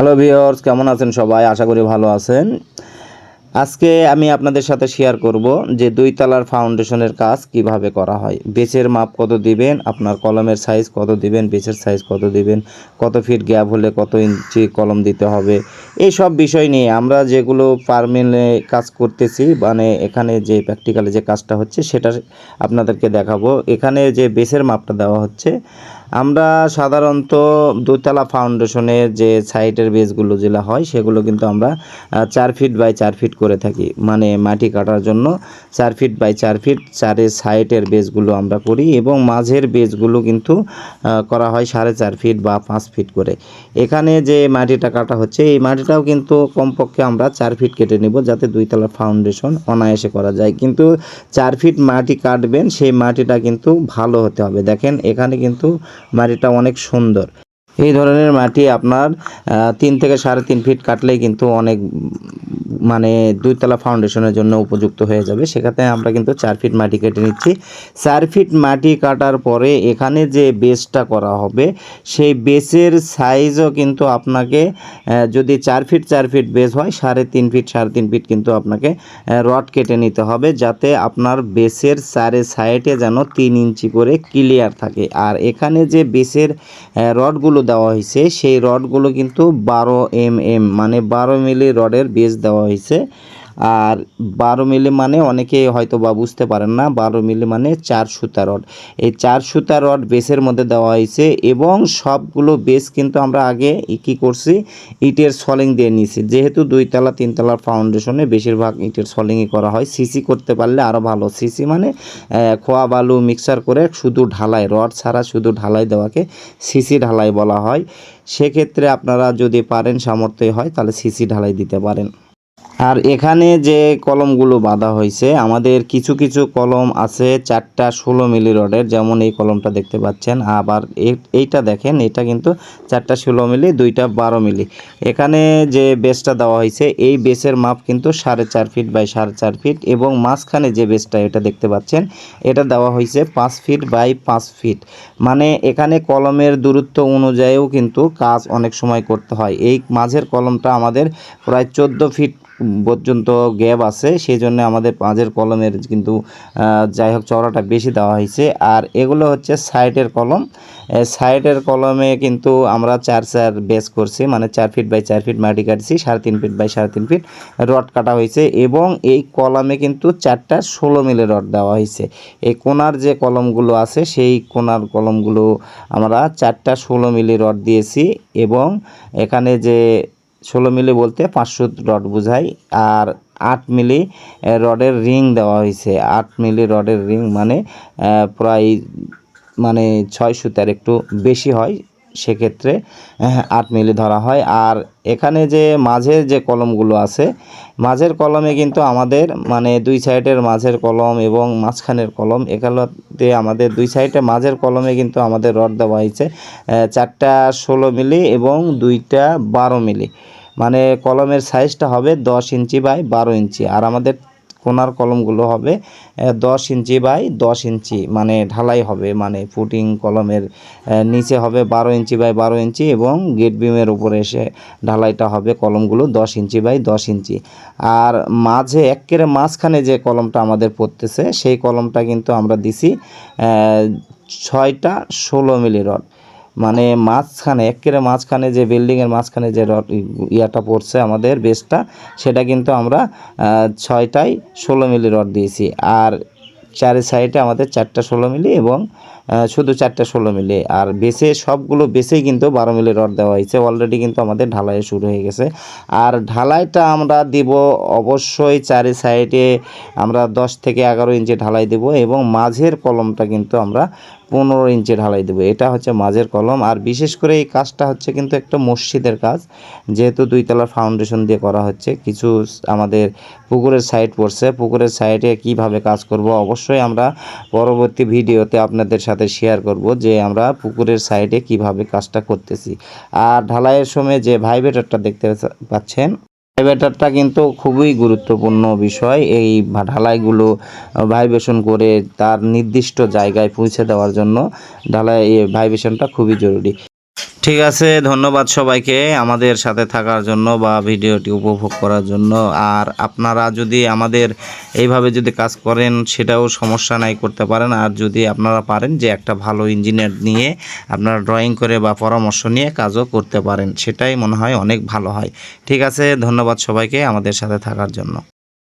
Hello viewers কেমন আছেন সবাই? আশা করি ভালো আছেন। আজকে আমি আপনাদের সাথে শেয়ার করব যে দুই তলার ফাউন্ডেশনের কাজ কীভাবে করা হয়। বেচের মাপ কত দিবেন? আপনার কলমের সাইজ কত দিবেন? বেচের সাইজ কত দিবেন? কত ফিট গ্যাপ হলে কত ইঞ্চি কলম দিতে হবে? এই সব বিষয় নিয়ে আমরা যেগুলো পারমিলে কাজ করতেছি মানে এখানে যে প্র্যাকটিক্যালে যে কাজটা হচ্ছে, সেটা আপনাদেরকে দেখাবো। এখানে যে বেসের মাপটা দেওয়া হচ্ছে আমরা সাধারণত দোতলা ফাউন্ডেশনের যে সাইটের বেসগুলো যেগুলো হয়, সেগুলো কিন্তু আমরা চার ফিট বাই চার ফিট করে থাকি। মানে মাটি কাটার জন্য চার ফিট বাই চার ফিট চারের সাইটের বেসগুলো আমরা করি এবং মাঝের বেসগুলো কিন্তু করা হয় সাড়ে চার ফিট বা পাঁচ ফিট করে। এখানে যে মাটিটা কাটা হচ্ছে, এই মাটিটাও কিন্তু কমপক্ষে আমরা চার ফিট কেটে নেব যাতে দুইতলা ফাউন্ডেশন অনায়াসে করা যায়। কিন্তু চার ফিট মাটি কাটবেন, সেই মাটিটা কিন্তু ভালো হতে হবে। দেখেন, এখানে কিন্তু মাটিটা অনেক সুন্দর। এই ধরনের মাটি আপনার তিন থেকে সাড়ে তিন ফিট কাটলেই কিন্তু অনেক মানে দুইতলা ফাউন্ডেশনের জন্য উপযুক্ত হয়ে যাবে। সেখানে আমরা কিন্তু চার ফিট মাটি কেটে নিচ্ছি। চার ফিট মাটি কাটার পরে এখানে যে বেসটা করা হবে, সেই বেসের সাইজও কিন্তু আপনাকে যদি চার ফিট চার ফিট বেস হয়, সাড়ে তিন ফিট সাড়ে তিন ফিট কিন্তু আপনাকে রড কেটে নিতে হবে যাতে আপনার বেসের চারে সাইডে যেন তিন ইঞ্চি করে ক্লিয়ার থাকে। আর এখানে যে বেসের রডগুলো দেওয়া হয়েছে, সেই রডগুলো কিন্তু বারো এম এম মানে বারো মিলি রডের বেস দেওয়া হয়েছে। আর বারো মিলি মানে অনেকে হয়তো বা বুঝতে পারেন না, বারো মিলি মানে চার সুতা রড। এই চার সুতা রড বেসের মধ্যে দেওয়া হয়েছে এবং সবগুলো বেস কিন্তু আমরা আগে কী করছি, ইটের সলিং দিয়ে নিয়েছি যেহেতু দুইতলা, তিনতলার ফাউন্ডেশনে বেশিরভাগ ইটের সলিংই করা হয়। সিসি করতে পারলে আরও ভালো। সিসি মানে খোয়া বালু মিক্সার করে শুধু ঢালাই, রড ছাড়া শুধু ঢালাই দেওয়াকে সিসি ঢালাই বলা হয়। সেক্ষেত্রে আপনারা যদি পারেন সামর্থ্য হয়, তাহলে সিসি ঢালাই দিতে পারেন। আর এখানে যে কলমগুলো বাঁধা হয়েছে, আমাদের কিছু কিছু কলম আছে চারটা ষোলো মিলি রডের, যেমন এই কলমটা দেখতে পাচ্ছেন। আবার এইটা দেখেন, এটা কিন্তু চারটা ষোলো মিলি, দুইটা বারো মিলি। এখানে যে বেসটা দেওয়া হয়েছে, এই বেসের মাপ কিন্তু সাড়ে চার ফিট বাই সাড়ে চার ফিট এবং মাঝখানে যে বেসটা, এটা দেখতে পাচ্ছেন, এটা দেওয়া হয়েছে পাঁচ ফিট বাই পাঁচ ফিট। মানে এখানে কলমের দূরত্ব অনুযায়ীও কিন্তু কাজ অনেক সময় করতে হয়। এই মাঝের কলমটা আমাদের প্রায় চোদ্দ ফিট পর্যন্ত গ্যাপ আছে সেই জন্য আমাদের পাঁচের কলমের কিন্তু যাই হোক চওড়াটা বেশি দেওয়া হয়েছে। আর এগুলো হচ্ছে সাইডের কলম। সাইডের কলমে কিন্তু আমরা চার চার বেস করছি মানে চার ফিট বাই চার ফিট মাটি কাটছি, সাড়ে তিন ফিট বাই সাড়ে তিন ফিট রড কাটা হয়েছে এবং এই কলমে কিন্তু চারটা ষোলো মিলে রড দেওয়া হয়েছে। এই কোনার যে কলমগুলো আছে, সেই কোনার কলমগুলো আমরা চারটা ষোলো মিলি রড দিয়েছি এবং এখানে যে ষোলো মিলি বলতে পাঁচশো রড বোঝায় আর আট মিলি রডের রিং দেওয়া হয়েছে। আট মিলি রডের রিং মানে প্রায় মানে ছয় সুতার একটু বেশি হয়। সেক্ষেত্রে আহ, আট মিলি ধরা হয়। আর এখানে যে মাঝের যে কলমগুলো আছে মাঝের কলমে কিন্তু আমাদের মানে দুই সাইডের মাঝের কলম এবং মাঝখানের কলম এগুলোতে আমাদের দুই সাইডে মাঝের কলমে কিন্তু আমাদের রড দেওয়া হয়েছে চারটা ষোলো মিলি এবং দুইটা বারো মিলি। মানে কলমের সাইজটা হবে দশ ইঞ্চি বাই বারো ইঞ্চি। আর আমাদের কোনার কলমগুলো হবে দশ ইঞ্চি বাই দশ ইঞ্চি মানে ঢালাই হবে মানে ফুটিং কলমের নিচে হবে বারো ইঞ্চি বাই বারো ইঞ্চি এবং গেট বিমের উপরে এসে ঢালাইটা হবে কলমগুলো দশ ইঞ্চি বাই দশ ইঞ্চি। আর মাঝে একেবারে মাঝখানে যে কলমটা আমাদের পড়তেছে, সেই কলমটা কিন্তু আমরা দিছি ছয়টা ষোলো মিলি রড। মানে মাঝখানে, একেবারে মাঝখানে যে বিল্ডিংয়ের মাঝখানে যে ইয়াটা পড়ছে আমাদের বেসটা সেটা কিন্তু আমরা ছয়টায় ষোলো মিলি রড দিয়েছি। আর চারি সাইডে আমাদের চারটা ষোলো মিলি এবং শুধু চারটা ষোলো মিলি। আর বেসে সবগুলো বেসেই কিন্তু বারো মিলি রড দেওয়া হয়েছে। অলরেডি কিন্তু আমাদের ঢালাই শুরু হয়ে গেছে। আর ঢালাইটা আমরা দিব অবশ্যই চারি সাইডে আমরা দশ থেকে এগারো ইঞ্চি ঢালাই দেব এবং মাঝের কলমটা কিন্তু আমরা পনেরো ইঞ্চি ঢালাই দেবো। এটা হচ্ছে মাঝের কলম। আর বিশেষ করে এই কাজটা হচ্ছে কিন্তু একটা মসজিদের কাজ। যেহেতু দুইতলার ফাউন্ডেশন দিয়ে করা হচ্ছে, কিছু আমাদের পুকুরের সাইড পড়ছে। পুকুরের সাইডে কীভাবে কাজ করব অবশ্যই আমরা পরবর্তী ভিডিওতে আপনাদের সাথে শেয়ার করব যে আমরা পুকুরের সাইডে কীভাবে কাজটা করতেছি। আর ঢালাইয়ের সময় যে ভাইব্রেটরটা দেখতে পাচ্ছেন ভাইব্রেটরটা কিন্তু খুবই গুরুত্বপূর্ণ বিষয়। এই ঢালাইগুলো ভাইব্রেশন করে তার নির্দিষ্ট জায়গায় পৌঁছে দেওয়ার জন্য ঢালাই ভাইব্রেশনটা খুবই জরুরি। ঠিক আছে, ধন্যবাদ সবাইকে আমাদের সাথে থাকার জন্য বা ভিডিওটি উপভোগ করার জন্য। আর আপনারা যদি আমাদের এইভাবে যদি কাজ করেন, সেটাও সমস্যা নাই করতে পারেন। আর যদি আপনারা পারেন যে একটা ভালো ইঞ্জিনিয়ার নিয়ে আপনারা ড্রয়িং করে বা পরামর্শ নিয়ে কাজও করতে পারেন, সেটাই মনে হয় অনেক ভালো হয়। ঠিক আছে, ধন্যবাদ সবাইকে আমাদের সাথে থাকার জন্য।